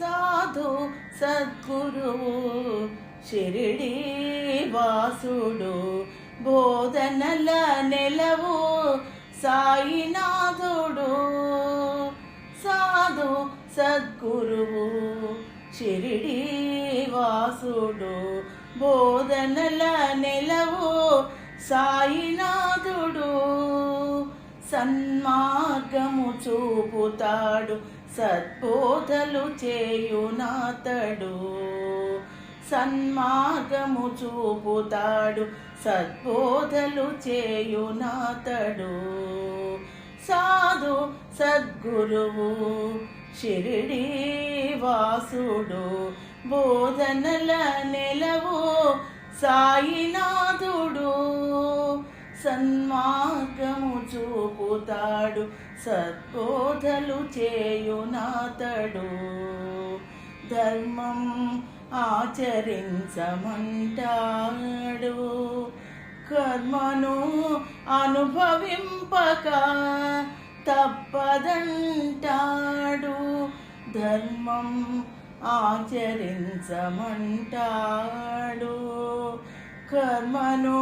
సాధు సద్గురువు షిరిడి వాసుడు బోధనల నెలవు సాయినాథుడు. సాధు సద్గురువు షిరిడి వాసుడు బోధనల నెలవు సాయినాథుడు. సన్మార్గము చూపుతాడు సద్బోధలు చేయునాతడు సన్మార్గము చూపుతాడు. సద్బోధలు చేయునాతడు సాధు సద్గురువు షిరిడి వాసుడు. బోధనల నెలవు సాయినాథుడు. సన్మార్గము చూపుతాడు సద్బోధలు చేయునాతడు ధర్మం ఆచరించమంటాడు కర్మను అనుభవింపక తప్పదంటాడు. ధర్మం ఆచరించమంటాడు కర్మను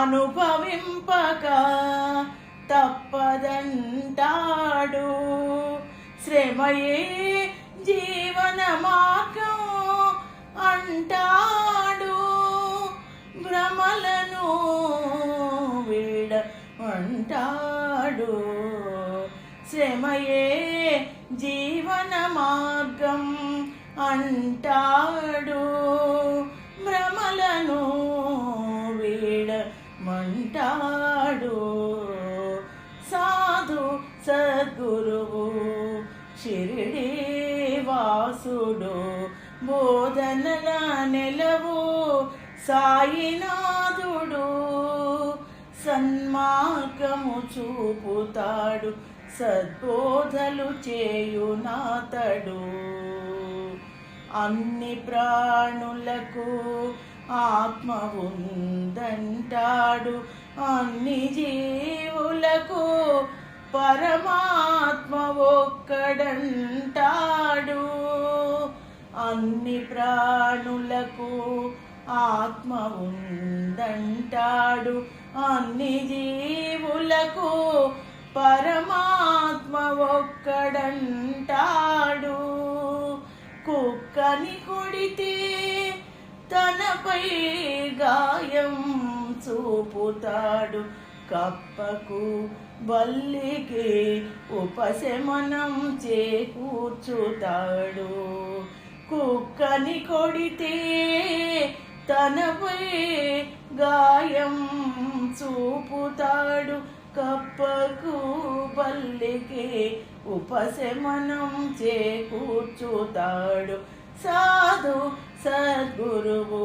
అనుభవింపక తప్పదంటాడు. శ్రమయే జీవన మార్గం అంటాడు. భ్రమలను వీడ అంటాడు శ్రమయే జీవన మార్గం అంటాడు. సద్గురువు షిరిడి వాసుడు బోధనల నెలవు సాయినాథుడు సన్మార్గము చూపుతాడు సద్బోధలు చేయునాతడు. అన్ని ప్రాణులకు ఆత్మ ఉందంటాడు అన్ని జీవ పరమాత్మ ఒక్కడంటాడు అన్ని ప్రాణులకు ఆత్మ ఉందంటాడు అన్ని జీవులకు పరమాత్మ ఒక్కడంటాడు కుక్కని కొడితే తనపై గాయం చూపుతాడు. కప్పకు బల్లికి ఉపశమనం చేకూర్చుతాడు. కుక్కని కొడితే తనపై గాయం చూపుతాడు. కప్పకు బల్లికి ఉపశమనం చేకూర్చుతాడు. సాధు సద్గురువు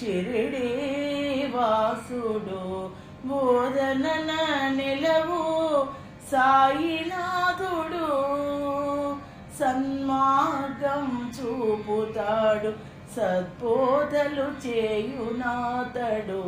షిరిడి వాసుడు బోధనన నిలవు సాయినాథుడు సన్మార్గం చూపుతాడు సద్బోధలు చేయునాథడు.